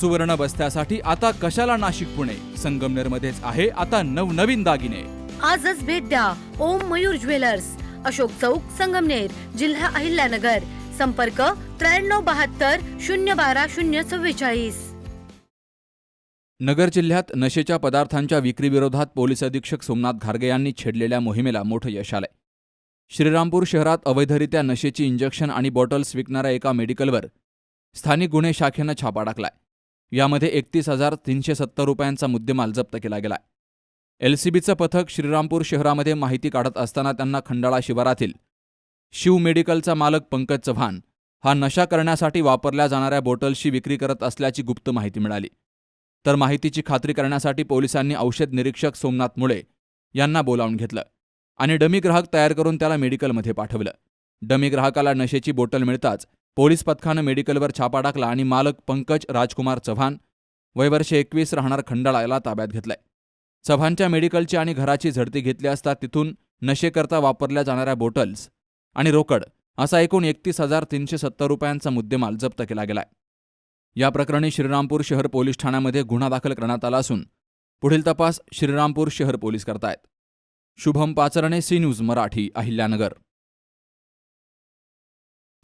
सुवर्ण बस्त्यासाठी आता कशाला नाशिक पुणे? संगमनेर मध्येच आहे आता नवनवीन दागिने. आजच भेट द्या ओम मयूर ज्वेलर्स. अशोक चौक संगमनेर जिल्हा अहिल्यानगर. संपर्क त्र्याण्णव बहात्तर शून्य बारा शून्य चव्वेचाळीस. नगर जिल्ह्यात नशेच्या पदार्थांच्या विक्रीविरोधात पोलीस अधीक्षक सोमनाथ घारगे यांनी छेडलेल्या मोहिमेला मोठं यश आलंय. श्रीरामपूर शहरात अवैधरित्या नशेची इंजेक्शन आणि बॉटल्स विकणाऱ्या एका मेडिकलवर स्थानिक गुन्हे शाखेनं छापा टाकलाय. यामध्ये एकतीस हजार तीनशे सत्तर रुपयांचा मुद्देमाल जप्त केला गेला एलसीबीचं पथक श्रीरामपूर शहरामध्ये माहिती काढत असताना त्यांना खंडाळा शिवारातील शिव मेडिकलचा मालक पंकज चव्हाण हा नशा करण्यासाठी वापरल्या जाणाऱ्या बॉटल्सची विक्री करत असल्याची गुप्त माहिती मिळाली. तर माहितीची खात्री करण्यासाठी पोलिसांनी औषध निरीक्षक सोमनाथ मुळे यांना बोलावून घेतलं आणि डमी ग्राहक तयार करून त्याला मेडिकलमध्ये पाठवलं. डमी ग्राहकाला नशेची बोटल मिळताच पोलीस पथकानं मेडिकलवर छापा टाकला आणि मालक पंकज राजकुमार चव्हाण वयवर्ष एकवीस राहणार खंडाळायला ताब्यात घेतलंय. चव्हाणच्या मेडिकलची आणि घराची झडती घेतली असता तिथून नशेकरता वापरल्या जाणाऱ्या बोटल्स आणि रोकड असा एकूण एकतीस हजार तीनशे सत्तर रुपयांचा मुद्देमाल जप्त केला गेलाय. या प्रकरणी श्रीरामपूर शहर पोलीस ठाण्यामध्ये गुन्हा दाखल करण्यात आला असून पुढील तपास श्रीरामपूर शहर पोलीस करतायत. Shubham Pacharne C news Marathi Ahilyanagar.